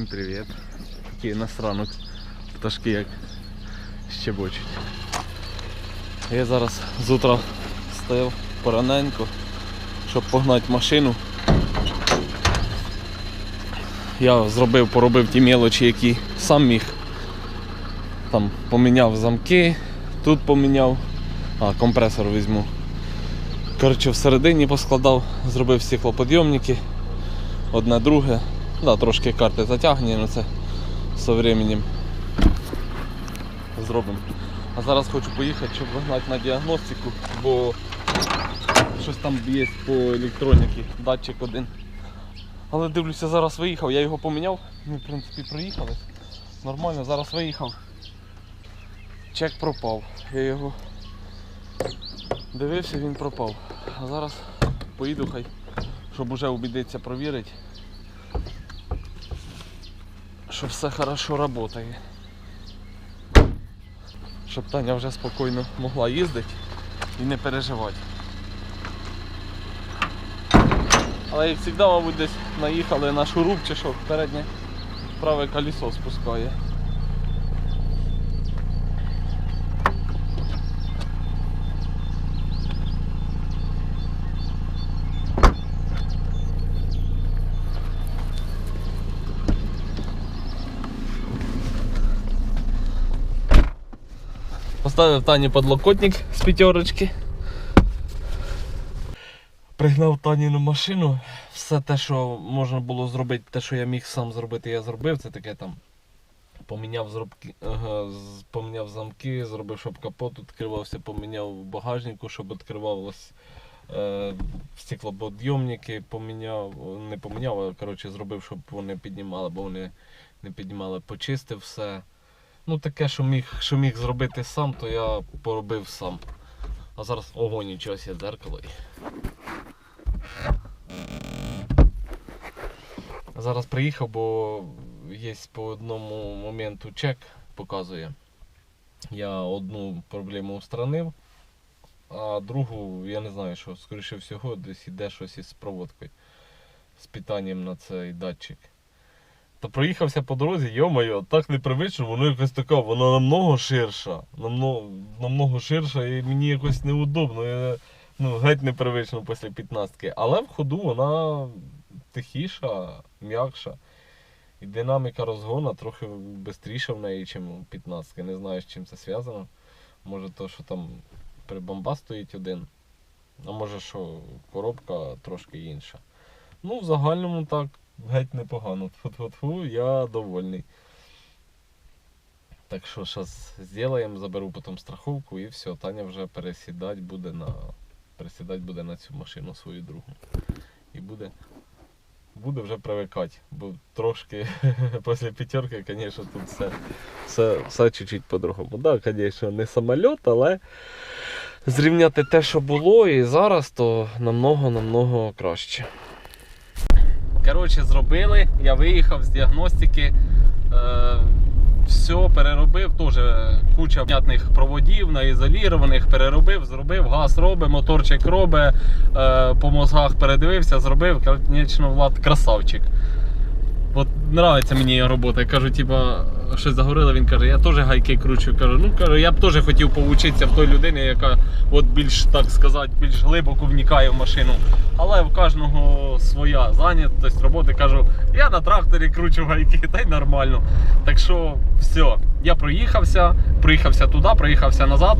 Всім привіт. Такий насранок. Пташки як щебочуть. Я зараз з утра стояв пораненько, щоб погнати машину. Я зробив, поробив ті мелочі, які сам міг. Там поміняв замки, тут поміняв, а компресор візьму. Коротше, всередині поскладав, зробив стеклоподйомники, одне друге. Да, трошки карти затягнені, але це з временем зробимо. А зараз хочу поїхати, щоб вигнати на діагностику, бо щось там є по електроніці, датчик один. Але дивлюся, зараз виїхав, я його поміняв, ми в принципі проїхали. Нормально, зараз виїхав. Чек пропав. Я його дивився, він пропав. А зараз поїду хай, щоб уже убідитися, провірити, що все хорошо працює. Щоб Таня вже спокійно могла їздити і не переживати. Але як завжди, мабуть, десь наїхали на шуруп чи що, переднє праве колесо спускає. Поставив Тані подлокотник з п'ятерочки. Пригнав Таніну машину. Все те, що можна було зробити, те, що я міг сам зробити, я зробив. Це таке там. Поміняв зробки, ага, поміняв замки, зробив, щоб капот відкривався, поміняв багажнику, щоб відкривалось е, стеклоподйомники, поміняв, не поміняв, а коротше, зробив, щоб вони піднімали, бо вони не піднімали, почистив все. Ну таке, що міг, що міг зробити сам, то я поробив сам. А зараз ого, нічого себе дзеркало. Зараз приїхав, бо є по одному моменту чек показує. Я одну проблему устранив, а другу я не знаю, що, скоріше всього, десь іде щось із проводкою. З питанням на цей датчик. Та проїхався по дорозі, йо-моє, так непривично, воно якось така, вона намного ширша. Намного, намного ширша і мені якось неудобно. Я, ну, геть непривично після 15 Але в ходу вона тихіша, м'якша. І динаміка розгону трохи швидше в неї, ніж у 15 Не знаю, з чим це зв'язано. Може то, що там прибамба стоїть один. А може, що коробка трошки інша. Ну, в загальному так геть непогано. Тфу-тфу-тфу, я довольний. Так що зараз зробимо, заберу потім страховку і все, Таня вже пересідати буде на пересідати буде на цю машину свою другу. І буде, буде вже привикати. Бо трошки після п'ятерки, звісно, тут все, все, все чуть-чуть по-другому. Так, да, звісно, не самоліт, але зрівняти те, що було, і зараз, то намного-намного краще. Коротше, зробили, я виїхав з діагностики. Е, все переробив, теж куча внятних проводів, наізолірованих, переробив, зробив, газ робить, моторчик робить, е, по мозгах передивився, зробив. конечно, Влад красавчик. От нравиться мені робота. Я кажу, типа, щось заговорили, він каже, я теж гайки кручу. Кажу, ну кажу, я б теж хотів поучитися в той людини, яка от більш так сказати, більш глибоко вникає в машину. Але в кожного своя зайнятість роботи. Кажу, я на тракторі кручу гайки, та й нормально. Так що все, я проїхався, приїхався туди, проїхався назад,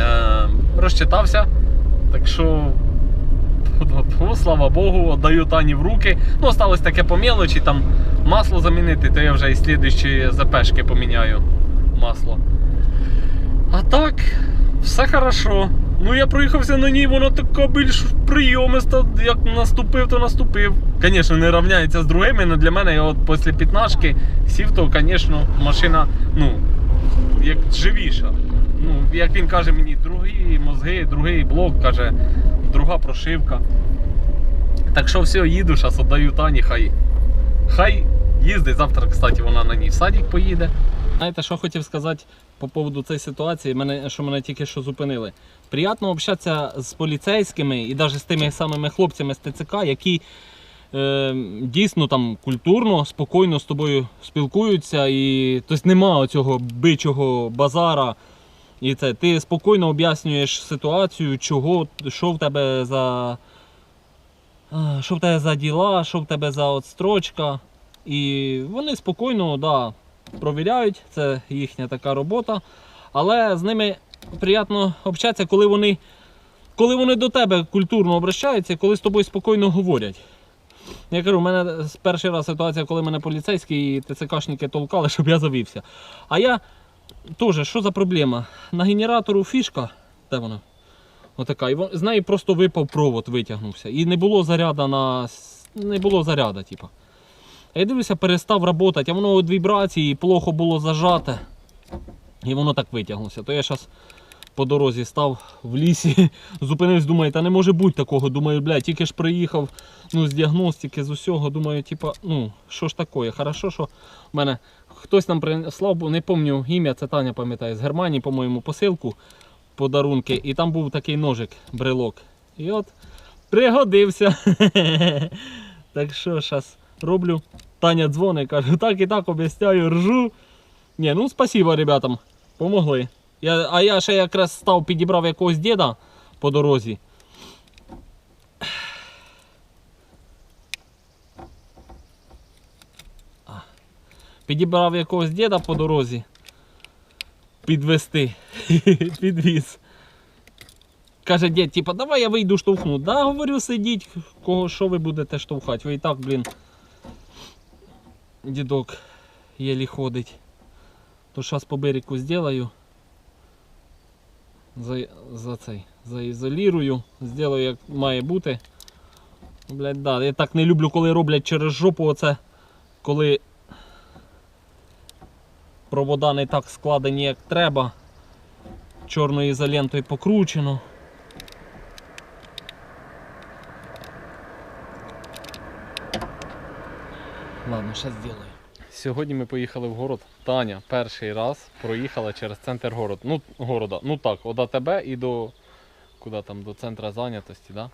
е, розчитався. Так що Фу, слава Богу, віддаю Тані в руки. Ну, осталось таке по мелочі, там масло замінити, то я вже і слідуючі запешки поміняю масло. А так, все хорошо. Ну я проїхався на ній, вона така більш прийомиста, як наступив, то наступив. Звісно, не рівняється з другими, але для мене я от після п'ятнашки сів, то, звісно, машина, ну, як живіша. Ну, як він каже мені, другі мозги, другий блок, каже, друга прошивка. Так що все, їду, зараз віддаю Тані, хай. Хай їздить. Завтра, кстати, вона на ній в садик поїде. Знаєте, що хотів сказати по поводу цієї ситуації, мене, що мене тільки що зупинили. Приємно общатися з поліцейськими і навіть з тими самими хлопцями з ТЦК, які е, дійсно там культурно, спокійно з тобою спілкуються, і тобто нема цього бичого базара. І це ти спокійно об'яснюєш ситуацію, чого, що в тебе за. Що в тебе за діла, що в тебе за отстрочка. І вони спокійно да, провіряють, це їхня така робота. Але з ними приємно общатися, коли вони, коли вони до тебе культурно обращаються, коли з тобою спокійно говорять. Я кажу, у мене перший раз ситуація, коли мене поліцейські і ТЦКшники толкали, щоб я завівся. А я теж, що за проблема? На генератору фішка, де вона? Отака. І з неї просто випав провод, витягнувся. І не було заряда на. Не було заряда, типу. А я дивлюся, перестав працювати, а воно від вібрації плохо було зажате. І воно так витягнулося. То я зараз по дорозі став в лісі, зупинився, думаю, та не може бути такого. Думаю, бля, тільки ж приїхав ну, з діагностики, з усього. Думаю, типа, ну, що ж таке? Хорошо, що в мене хтось нам прислав, не пам'ятаю ім'я, це Таня пам'ятає, з Германії, по-моєму, посилку, подарунки, і там був такий ножик, брелок. І от пригодився. так що зараз роблю. Таня дзвонить, каже, так і так об'ясняю, ржу. Ні, ну спасибо ребятам, помогли. А я ще якраз став, підібрав якогось діда по дорозі. Підібрав якогось діда по дорозі. Підвести. Підвіз. Каже, дід, типа, давай я вийду штовхну. Да, говорю, сидіть, кого що ви будете штовхати. Ви і так, блін. Дідок єлі ходить. То зараз по берегу зроблю. За, за цей. Заізолірую. Зроблю як має бути. Блять, да. Я так не люблю, коли роблять через жопу оце. Коли провода не так складені, як треба. Чорною ізолентою покручено. Ладно, зараз зроблю. Сьогодні ми поїхали в город. Таня перший раз проїхала через центр город. Ну, города. Ну так, від АТБ і до. Куди там? До центру зайнятості, да?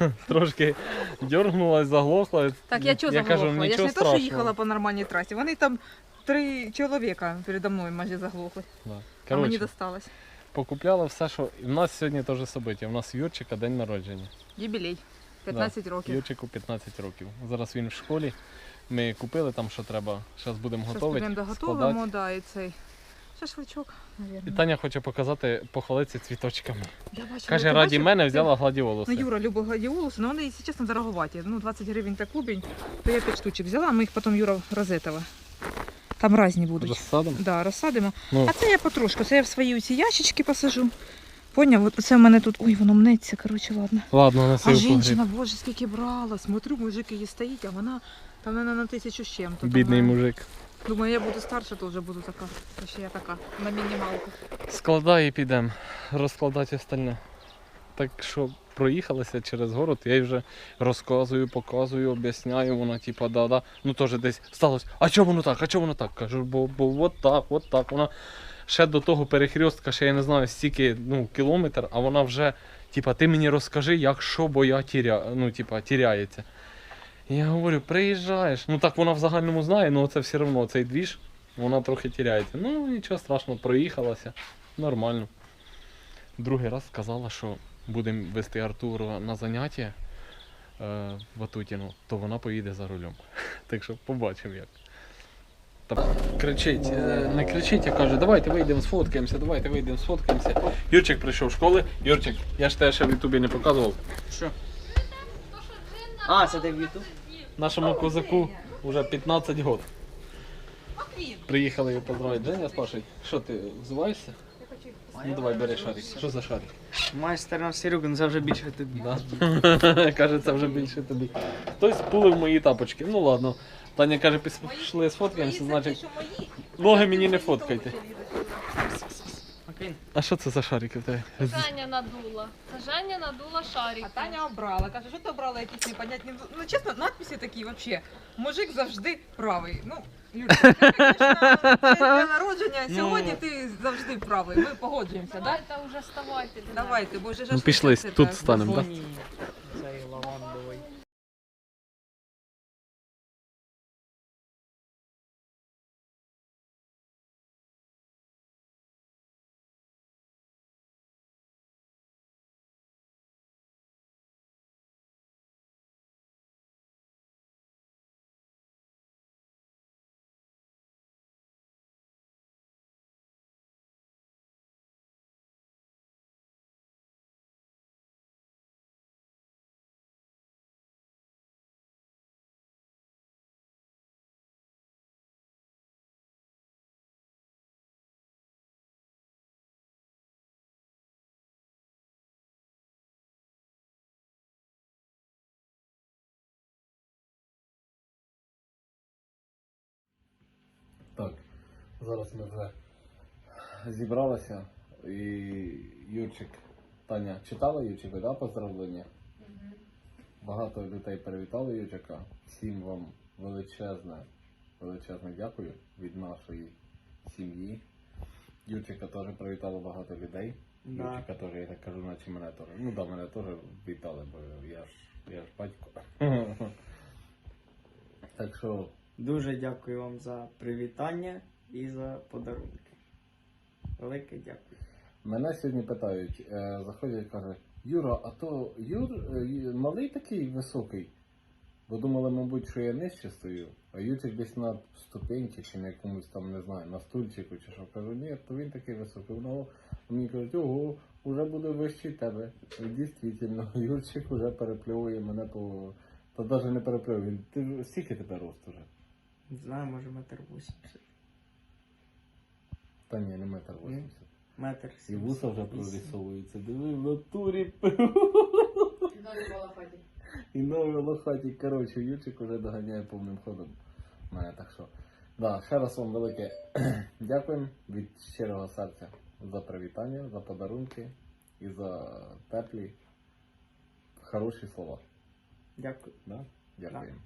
Трошки дергнулась, заглохла. Так, я чого заглохла? я ж не то, що їхала по нормальній трасі. Вони там три чоловіка передо мною майже заглохли. Да. А мені досталось. покупляла все, що. І в нас сьогодні теж собиття. У нас Юрчика день народження. Юбілей. 15 років. Юрчику 15 років. Зараз він в школі. Ми купили там, що треба. Зараз будемо готувати. будемо доготовимо, да, і цей шашличок, І. Таня хоче показати, похвалитися цвіточками. Я бачила, Каже, ти раді бачив? мене взяла гладіолуси. Ну, Юра любить гладіолуси, але вони, якщо чесно, дороговаті. Ну, 20 гривень та клубень, то я 5 штучок взяла, ми їх потім Юра розетова. Там різні будуть. Розсадом? Да, розсадимо. Ну. А це я потрошку, це я в свої ці ящички посажу. Поняв, от це в мене тут. Ой, воно мнеться, коротше, ладно. Ладно, А неси жінка, боже, скільки брала. Смотрю, мужик її стоїть, а вона там на тисячу з. Там, Бідний е, мужик. Думаю, я буду старша, то вже буду така. То ще я така, на мінімалку. Складай і підемо. Розкладати остальне. Так що проїхалися через город, я їй вже розказую, показую, об'ясняю, вона типа да-да. Ну теж десь сталося. А чого воно так? А чого воно так? Кажу, бо, бо от так, от так. Вона ще до того перехрестка, ще я не знаю, стільки ну, кілометр, а вона вже, типа, ти мені розкажи, як що, бо я тіря, ну, типа, тіряється. Я говорю, приїжджаєш. Ну так вона в загальному знає, але це все одно цей двіж, вона трохи тіряється. Ну нічого страшного, проїхалася. Нормально. Другий раз сказала, що будемо вести Артура на заняття е, в Атутіну, то вона поїде за рулем. Так що побачимо як. Та кричить, е, не кричить, а каже, давайте вийдемо, сфоткаємося, давайте вийдемо, сфоткаємося. Юрчик прийшов з школи. Юрчик, я ж ще в Ютубі не показував. Що? А, це де в Ютуб? Нашому козаку вже 15 років. Приїхали його поздравити. Женя з Пашей. Що ти взуваєшся? Ну давай бери шарик. Що за шарик? Майстер на Серегин, це вже більше тобі. Да. каже, це вже більше тобі. Хтось пулив мої тапочки. Ну ладно. Таня каже, пішли сфоткаємося, значить. Ноги мені не фоткайте. Окей. А що це за шарики в тебе? Женя надула. Це Женя надула шарики. А Таня обрала. Каже, що ти обрала якісь непонятні. Ну чесно, надписи такі взагалі. Мужик завжди правий. Ну, Юрій, для народження. Ну. Сьогодні ти завжди правий. Ми погоджуємося, так? Давайте вже вставайте. Давайте, бо вже Ну пішли, тут станемо, так? Зараз ми вже зібралися і Юрчик, Таня читала Юрчику, да, поздравлення? Багато людей привітали Юрчика. Всім вам величезне, величезне дякую від нашої сім'ї. Юрчика теж привітало багато людей. Да. Юрчика теж, я так кажу, наче мене теж. Ну да, мене теж вітали, бо я ж, я ж батько. Так що Дуже дякую вам за привітання і за подарунки. Велике дякую. Мене сьогодні питають, е, заходять і каже, Юра, а то Юр е, малий такий високий. Бо думали, мабуть, що я нижче стою, а Ютик десь на ступеньці чи на якомусь там, не знаю, на стульчику чи що. Кажу, ні, то він такий високий. Ну, мені кажуть, ого, вже буде вищий тебе. І дійсно, Юрчик вже перепльовує мене по. Та навіть не перепльовує. Він ти скільки тебе рост уже? Не знаю, може метр вісімдесят. Та ні, не метр Ні. вісімдесят. Метр І вуса вже прорисовуються. Диви в натурі. І новий лохаті, коротше, Ючик уже доганяє повним ходом мене, так що. Да, ще раз вам велике дякуємо від щирого серця за привітання, за подарунки і за теплі, хороші слова. Дякую. Да? Дякуємо.